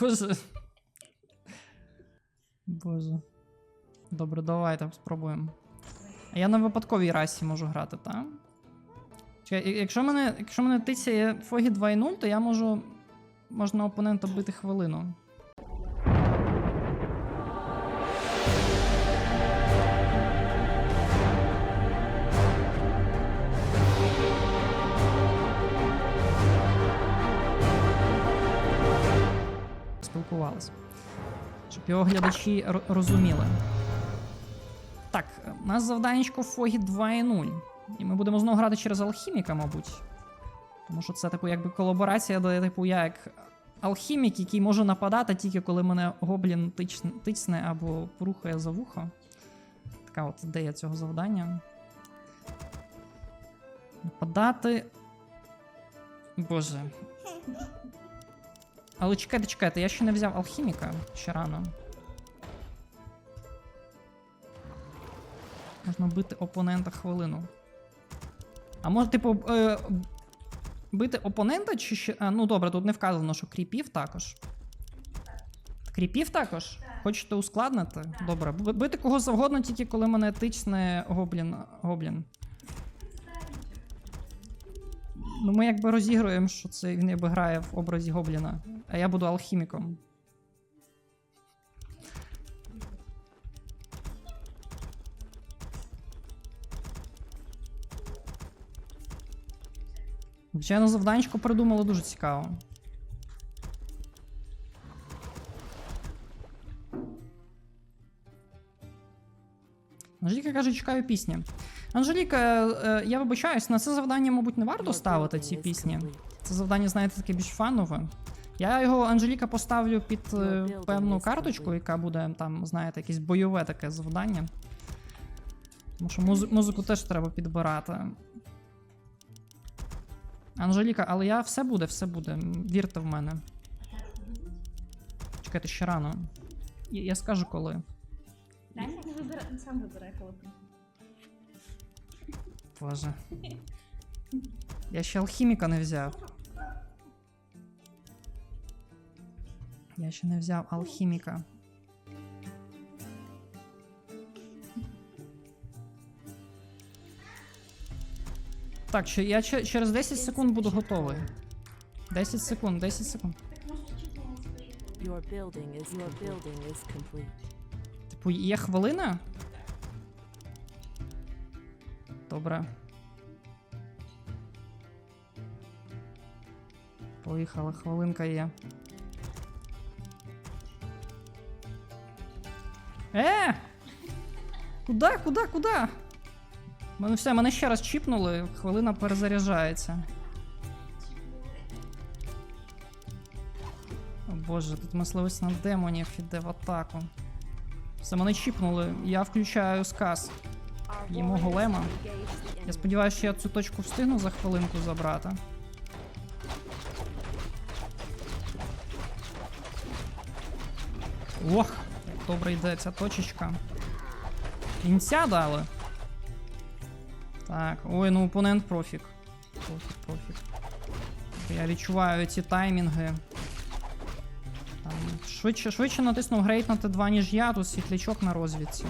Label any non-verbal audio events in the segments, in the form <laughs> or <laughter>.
Боже. Боже. Добре, давайте спробуємо. А я на випадковій расі можу грати, так? Чекай, якщо мене, якщо мене тицяє Фогі 2.0, то я можу. Можна опонента бити хвилину. Спілкувалися. Щоб його глядачі розуміли. Так, у нас завданнячко Фогі 2.0. І ми будемо знову грати через алхіміка, мабуть. Тому що це, типу, якби колаборація, де, типу, я як алхімік, який може нападати тільки коли мене гоблін тичне, або порухає за вухо. Така от ідея цього завдання. Нападати. Боже. Але чекайте, чекайте, я ще не взяв алхіміка ще рано. Можна бити опонента хвилину. А може, типу, е, бити опонента чи ще. А, ну добре, тут не вказано, що кріпів також. Кріпів також? Хочете ускладнити? Добре. Бити кого завгодно, тільки коли мене тичне гоблін. гоблін. Ну, ми якби розігруємо, що це він якби грає в образі гобліна, а я буду алхіміком. Звичайно, завданечко придумали дуже цікаво. Анжеліка каже, чекаю пісні. Анжеліка, е, я вибачаюсь, на це завдання, мабуть, не варто ставити ці пісні. Це завдання, знаєте, таке більш фанове. Я його, Анжеліка, поставлю під е, певну карточку, яка буде там, знаєте, якесь бойове таке завдання. Тому що музи- музику теж треба підбирати. Анжеліка, але я все буде, все буде. Вірте в мене. Чекайте ще рано. Я, я скажу коли. Дай сам вибирай, коли. Боже. Я ще алхіміка не взяв. Я ще не взяв алхіміка. Так, що я че- через 10 секунд буду готовий. 10 секунд, 10 секунд. Your building is your building is complete. Типу, є хвилина? Добре. Поїхали, хвилинка є. Е! Куда, куда, куда? Мене все, мене ще раз чіпнули, хвилина перезаряджається. О боже, тут мисливець на демонів іде в атаку. Все, мене чіпнули. Я включаю сказ. Їмо голема. Я сподіваюся, що я цю точку встигну за хвилинку забрати. Ох, як добре йде ця точечка. Кінця дали. Так, ой, ну опонент профік. Профік, профік. Я відчуваю ці таймінги. Швидше, швидше натиснув грейт на Т2, ніж я, тут світлячок на розвідці.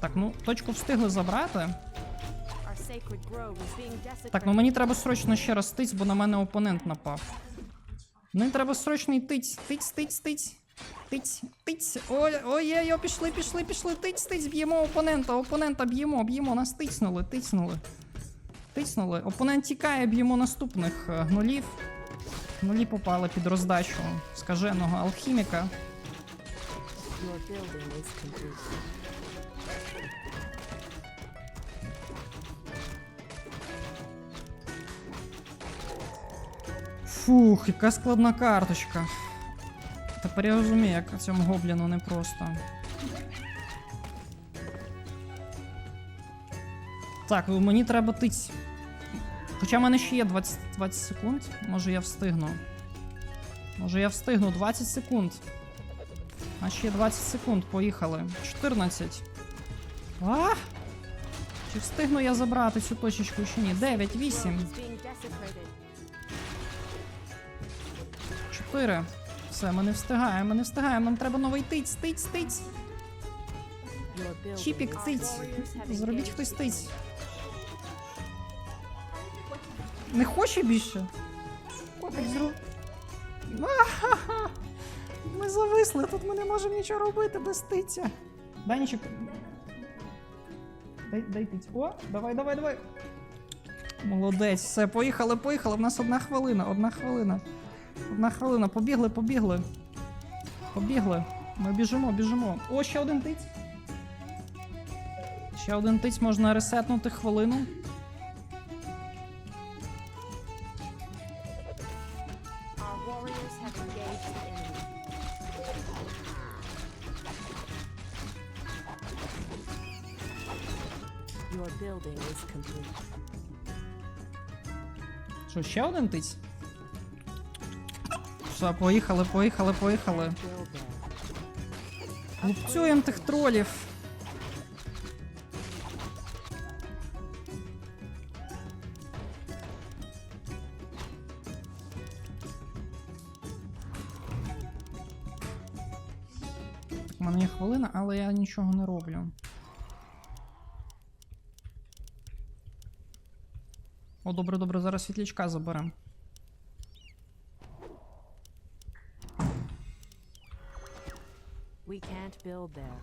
Так, ну, точку встигли забрати. Так, ну мені треба срочно ще раз тиць, бо на мене опонент напав. Мені треба срочний тиць, тиць, тиць, тиць. Тиць, тиць. Ой, ой, ой, ой, пішли, пішли, пішли. Тиць, тиць, б'ємо опонента, опонента б'ємо, б'ємо, нас тицнули, тицнули. Тицнули. Опонент тікає, б'ємо наступних е, гнулів. Гнулі попали під роздачу скаженого алхіміка. Your building is complete. Фух, яка складна карточка. Тепер я розумію, як цьому гобліну непросто. Так, мені треба тиць. Хоча в мене ще є 20, 20 секунд. Може я встигну. Може я встигну 20 секунд. А ще 20 секунд, поїхали. 14. А! Чи встигну я забрати цю точечку чи ні? 9, 8. Grove is being desecrated. Чотири. Все, ми не встигаємо, ми не встигаємо. Нам треба новий тиць, тиць, тиць. Чіпік, тиць. Зробіть хтось тиць. Не хоче більше? Котик зру. Ми зависли, тут ми не можемо нічого робити без тиця. Данічок. Дай, дай тиць. О, давай, давай, давай. Молодець, все, поїхали, поїхали. В нас одна хвилина, одна хвилина. Одна хвилина. Побігли, побігли. Побігли. Ми біжимо, біжимо. О, ще один тиць. Ще один тиць можна ресетнути хвилину. Your building is complete. Що, ще один тиць? Все, поїхали, поїхали, поїхали. Лупцюємо тих тролів. У мене є хвилина, але я нічого не роблю. О, добре, добре, зараз світлячка заберемо. We can't build there.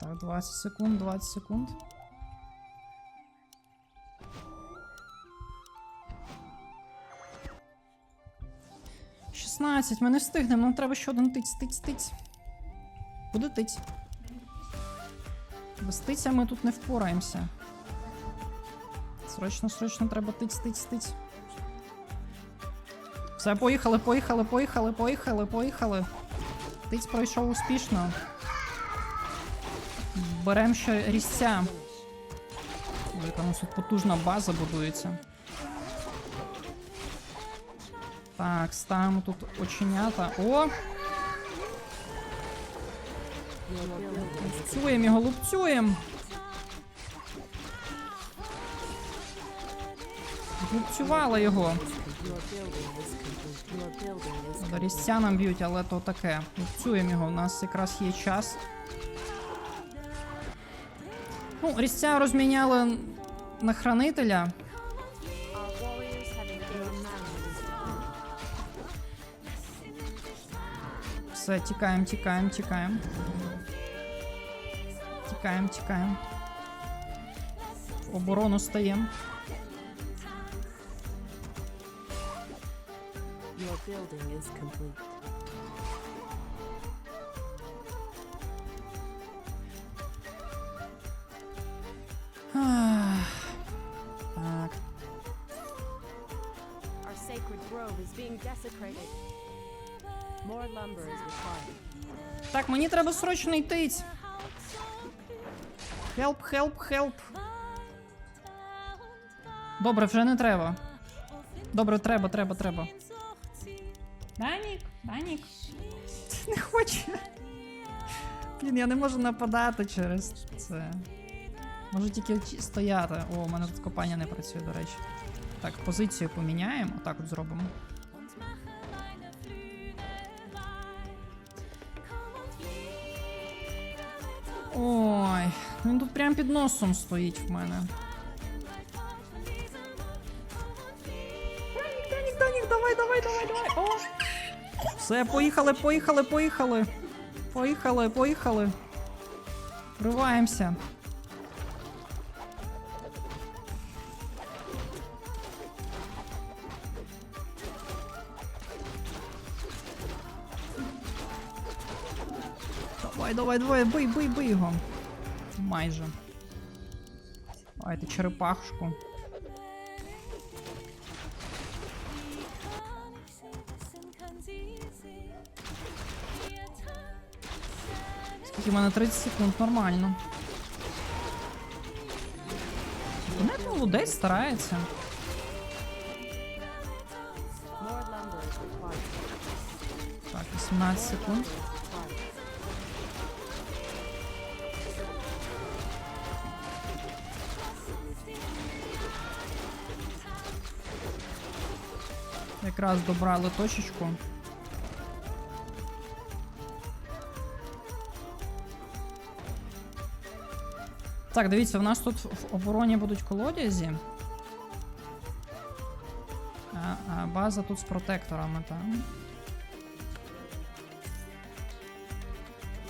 Так, 20 секунд, 20 секунд. Шістнадцять, ми не встигнемо, нам треба ще один тиць, тиць, тиць. Буде тиць. Без тиця ми тут не впораємося. Срочно, срочно треба тиць, тиць, тиць. Все, поїхали, поїхали, поїхали, поїхали, поїхали. Тиць пройшов успішно. Беремо ще різця. У нас тут потужна база будується. Так, ставимо тут оченята. О! Your building is Лупцюємо його, лупцюємо! Лупцювали його. Your building is complete. Your building is До Різця нам б'ють, але то таке. Лупцюємо його, у нас якраз є час. Ну, різця розміняли на хранителя. Все, тікаємо, тікаємо, тікаємо. Тікаємо, тікаємо. В оборону стаємо. Your building is complete. Ах. Так. Our sacred grove is being desecrated. More lumber is required. Так, мені треба срочно йти. Хелп, хелп, хелп. Добре, вже не треба. Добре, треба, треба, треба. Данік, Данік. <laughs> Не хоче. Блін, я не можу нападати через це. Можу тільки стояти. О, у мене тут копання не працює, до речі. Так, позицію поміняємо. Отак от зробимо. Ой, він тут прям під носом стоїть в мене. Данік, Данік, давай, давай, давай, давай. О! Все, поїхали, поїхали, поїхали. Поїхали, поїхали. Вриваємося. Давай, давай, давай, бий, бий, бий його. Майже. Давайте черепашку. Скільки в мене 30 секунд, нормально. Не молодець, старається. Так, 18 секунд. Якраз добрали точечку. Так, дивіться, в нас тут в обороні будуть колодязі. А, а база тут з протекторами, там.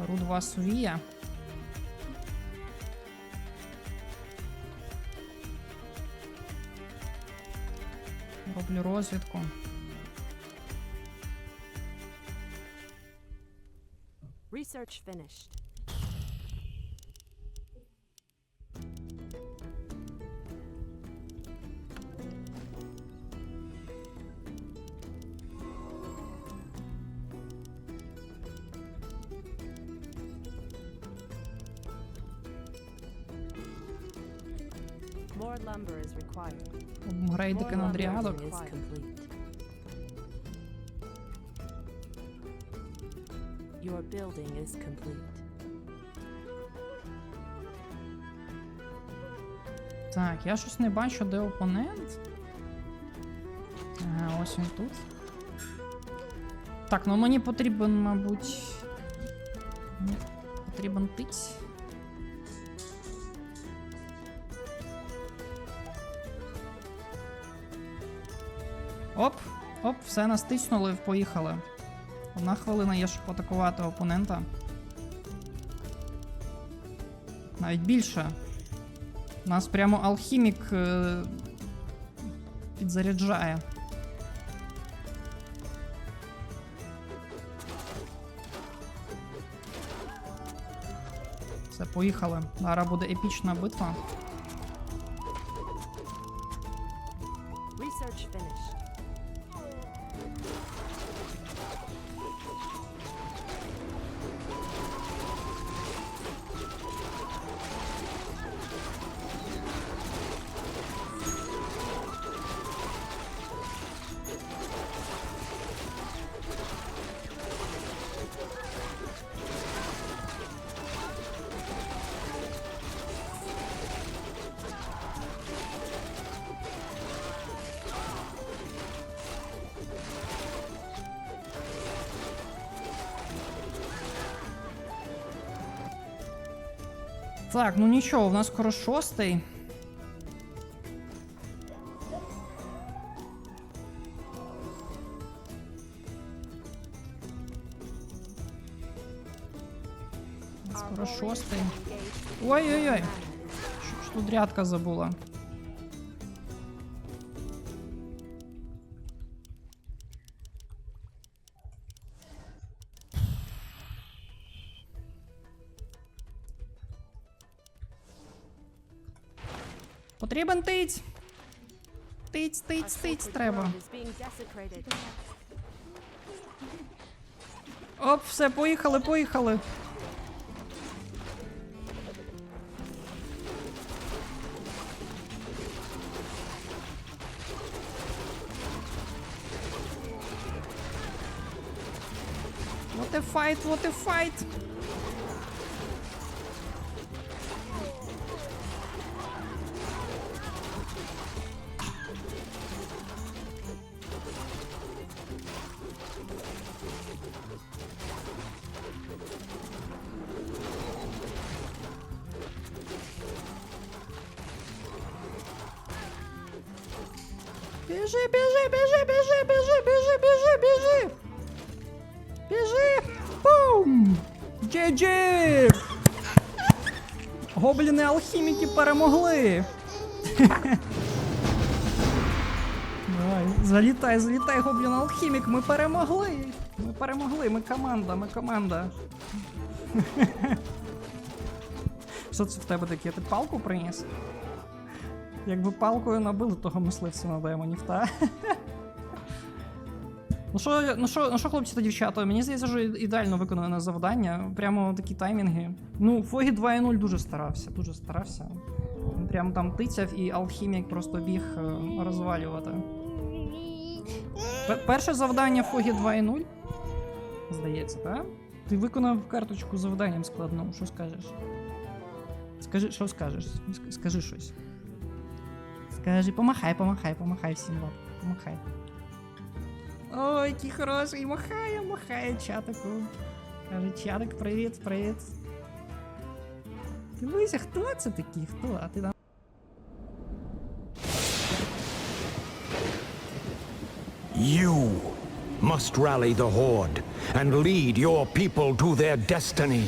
Беру два сувія. Роблю розвідку. Research finished. More lumber is required. More lumber is complete. Your building is complete. Так, я щось не бачу, де опонент. Ага, ось він тут. Так, ну мені потрібен, мабуть. Мені потрібен тиць. Оп, оп, все настиснули, поїхали. Одна хвилина є, щоб атакувати опонента. Навіть більше. У Нас прямо алхімік е, підзаряджає. Все, поїхали. Зараз буде епічна битва. Так, ну нічого, у нас скоро шостий. Скоро шостий. Ой-ой-ой. Що ж тут рядка забула? Потрібен тиць. Тиць, тиць, тиць треба. Оп, все, поїхали, поїхали. What a fight, what a fight! Біжи, біжи, біжи, біжи, біжи, біжи, біжи, біжи. Біжи. Бум! Джей-джей! Гобліни алхіміки перемогли. <laughs> Давай, залітай, залітай, гоблін алхімік, ми перемогли. Ми перемогли, ми команда, ми команда. <laughs> Що це в тебе таке? Ти палку приніс? Якби палкою набили того мисливця на демонів, та? Ну що, ну що, ну що, хлопці та дівчата, мені здається, що ідеально виконане завдання. Прямо такі таймінги. Ну, Фогі 2.0 дуже старався, дуже старався. Він прямо там тицяв і алхімік просто біг е, розвалювати. Пе- Перше завдання Фогі 2.0. Здається, так? Ти виконав карточку завданням складним. Що скажеш? Скажи, що скажеш? Скажи щось. Скажи, помахай, помахай, помахай всім вам. Помахай. Ой, який хороший, махає, махає чатику. Каже, чатик, привіт, привіт. Дивися, хто це такий? Хто? А ти там? You must rally the Horde and lead your people to their destiny.